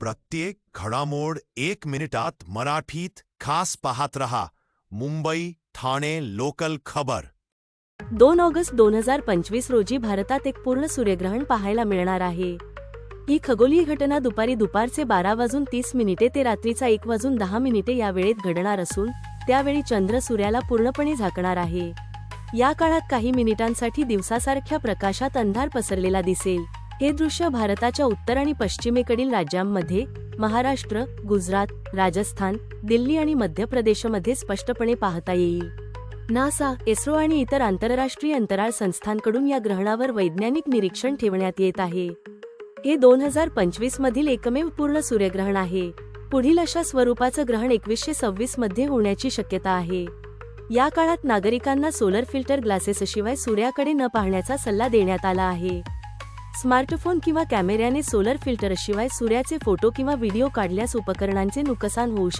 प्रत्येक घडामोड एक मिनिटात मराठीत खास पाहत रहा. मुंबई ठाणे लोकल खबर. दोन ऑगस्ट दोन हजार पंचवीस रोजी भारतात एक पूर्ण सूर्यग्रहण पाहायला मिळणार आहे. ही खगोलीय घटना दुपारी दुपारचे बारा वाजून तीस मिनिटे ते रात्रीचा एक वाजून दहा मिनिटे या वेळेत घडणार असून त्यावेळी चंद्र सूर्याला पूर्णपणे झाकणार आहे. या काळात काही मिनिटांसाठी दिवसासारख्या प्रकाशात अंधार पसरलेला दिसेल. हे दृश्य भारताच्या उत्तर आणि पश्चिमेकडील राज्यांमध्ये महाराष्ट्र गुजरात राजस्थान दिल्ली आणि मध्य प्रदेशमध्ये स्पष्टपणे पाहता येईल. नासा इस्रो आणि इतर आंतरराष्ट्रीय अंतराळ संस्थांकडून या ग्रहणावर वैज्ञानिक निरीक्षण ठेवण्यात येत आहे. हे दोन हजार पंचवीस मधील एकमेव पूर्ण सूर्यग्रहण आहे. पुढील अशा स्वरूपाचं ग्रहण एकवीसशे सव्वीसमध्ये होण्याची शक्यता आहे. या काळात नागरिकांना सोलर फिल्टर ग्लासेसशिवाय सूर्याकडे न पाहण्याचा सल्ला देण्यात आला आहे. स्मार्टफोन किंवा कॅमेऱ्याने सोलर फिल्टरशिवाय सूर्याचे फोटो किंवा व्हिडिओ काढल्यास उपकरणांचे नुकसान होऊ शकते.